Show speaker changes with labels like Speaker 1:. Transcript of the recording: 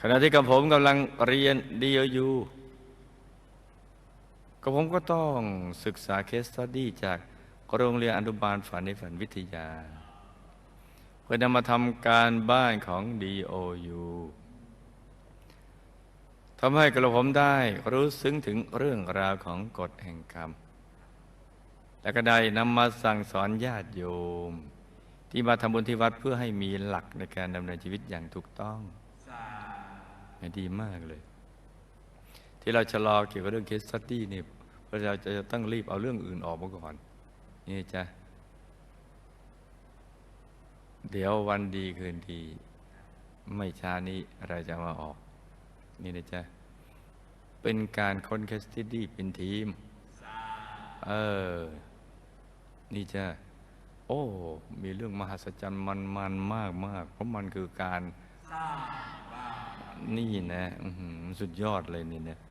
Speaker 1: ขณะที่กับผมกำลังเรียนดีอยู่กับผมก็ต้องศึกษาเคสตัดดี้จากโรงเรียนอนุบาลฝันในฝันวิทยา เพื่อนำมาทำการบ้านของ DOU ทำให้กระผมได้รู้ซึ้งถึงเรื่องราวของกฎแห่งกรรม และก็ได้นำมาสั่งสอนญาติโยม ที่มาทำบุญที่วัดเพื่อให้มีหลักในการดำเนินชีวิตอย่างถูกต้อง ดีมากเลย ที่เราชะลอเกี่ยวกับเรื่องเคสตี้นี่เพราะเราจะต้องรีบเอาเรื่องอื่นออกมาก่อน นี่จ้ะเดี๋ยววันดีคืนดี ไม่ช้านี้เราจะมาออก นี่นะจ๊ะเป็นการค้นเคสสตี้เป็นทีม เออ นี่จ้ะโอ้ มีเรื่องมหัศจรรย์มันมันมากมากเพราะมันคือการ นี่นะอือหือสุดยอดเลยนี่เนี่ย